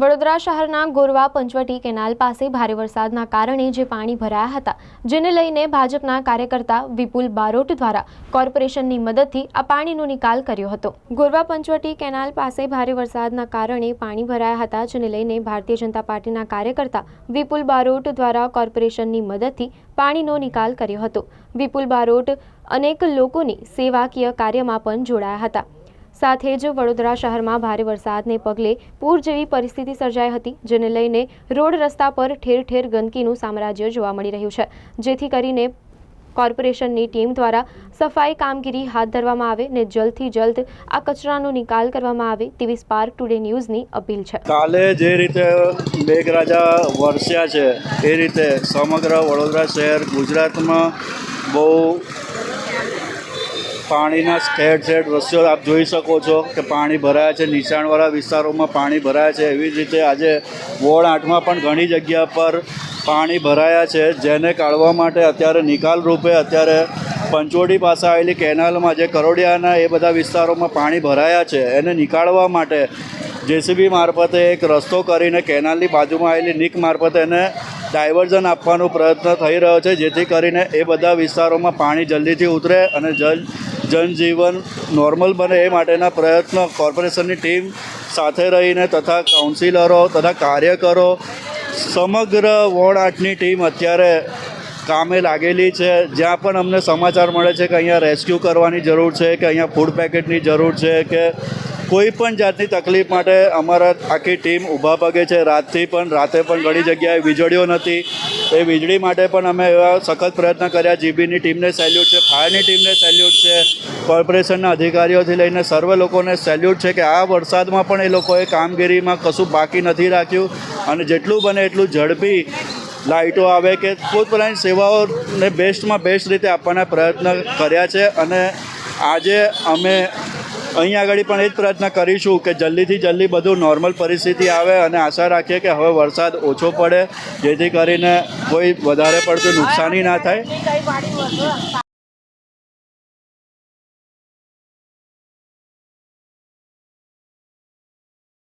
વડોદરા શહેરના ગોરવા પંચવટી કેનાલ પાસે ભારે વરસાદના કારણે જે પાણી ભરાયા હતા, જેને લઈને ભાજપના કાર્યકર્તા વિપુલ બારોટ દ્વારા કોર્પોરેશનની મદદથી આ પાણીનો નિકાલ કર્યો હતો. ગોરવા પંચવટી કેનાલ પાસે ભારે વરસાદના કારણે પાણી ભરાયા હતા, જેને લઈને ભારતીય જનતા પાર્ટીના કાર્યકર્તા વિપુલ બારોટ દ્વારા કોર્પોરેશનની મદદથી પાણીનો નિકાલ કર્યો હતો. વિપુલ બારોટ અનેક લોકોની સેવાકીય કાર્યમાં પણ જોડાયા હતા. સાથે જ વડોદરા શહેરમાં ભારે વરસાદને પગલે પૂર જેવી પરિસ્થિતિ સર્જાઈ હતી, જેને લઈને રોડ રસ્તા પર ઠેર ઠેર ગંદકીનું સામ્રાજ્ય જોવા મળી રહ્યું છે. જેથી કરીને કોર્પોરેશનની ટીમ દ્વારા સફાઈ કામગીરી હાથ ધરવામાં આવે ને જલ્દથી જલ્દ આ કચરાનો નિકાલ કરવામાં આવે તેવી સ્પાર્ક ટુડે ન્યૂઝની અપીલ છે. કાલે જે રીતે મેઘરાજા વરસ્યા છે, એ રીતે સમગ્ર વડોદરા શહેર ગુજરાતમાં બહુ પાણીના ઠેર ઠેર દ્રશ્યો આપ જોઈ શકો છો કે પાણી ભરાયા છે. નીચાણવાળા વિસ્તારોમાં પાણી ભરાયા છે. એવી જ રીતે આજે વોર્ડ આઠમાં પણ ઘણી જગ્યા પર પાણી ભરાયા છે. જેને કાઢવા માટે અત્યારે નિકાલ રૂપે અત્યારે પંચોડી પાસે આવેલી કેનાલમાં જે કરોડિયાના એ બધા વિસ્તારોમાં પાણી ભરાયા છે. એને નીકાળવા માટે જેસીબી મારફતે એક રસ્તો કરીને કેનાલની બાજુમાં આવેલી નીક મારફતે એને ડાયવર્ઝન આપવાનો પ્રયત્ન થઈ રહ્યો છે, જેથી કરીને એ બધા વિસ્તારોમાં પાણી જલ્દીથી ઉતરે અને જલ જનજીવન નોર્મલ બને એ માટેના પ્રયત્નો કોર્પોરેશનની ટીમ સાથે રહીને તથા કાઉન્સિલરો તથા કાર્યકરો સમગ્ર વોર્ડ આઠની ટીમ અત્યારે કામે લાગેલી છે. જ્યાં પણ અમને સમાચાર મળે છે કે અહીંયા રેસ્ક્યુ કરવાની જરૂર છે, કે અહીંયા ફૂડ પેકેટની જરૂર છે, કે કોઈ પણ જાતની તકલીફ માટે અમારા આખી ટીમ ઊભા પગે છે. રાતથી પણ, રાતે પણ ઘણી જગ્યાએ વીજળીઓ નથી. એ વીજળી માટે પણ અમે એવા સખત પ્રયત્ન કર્યા. જીબીની ટીમને સેલ્યુટ છે, ફાયરની ટીમને સેલ્યુટ છે, કોર્પોરેશનના અધિકારીઓથી લઈને સર્વ લોકોને સેલ્યુટ છે કે આ વરસાદમાં પણ એ લોકોએ કામગીરીમાં કશું બાકી નથી રાખ્યું. અને જેટલું બને એટલું ઝડપી લાઇટો આવે કે પોતપોતાની સેવાઓને બેસ્ટમાં બેસ્ટ રીતે આપવાના પ્રયત્ન કર્યા છે. અને આજે અમે અહીં આગળ પણ એ જ પ્રયત્ન કરીશું કે જલ્દીથી જલ્દી બધું નોર્મલ પરિસ્થિતિ આવે અને આશા રાખીએ કે હવે વરસાદ ઓછો પડે, જેથી કરીને કોઈ વધારે પડતું નુકસાની ના થાય.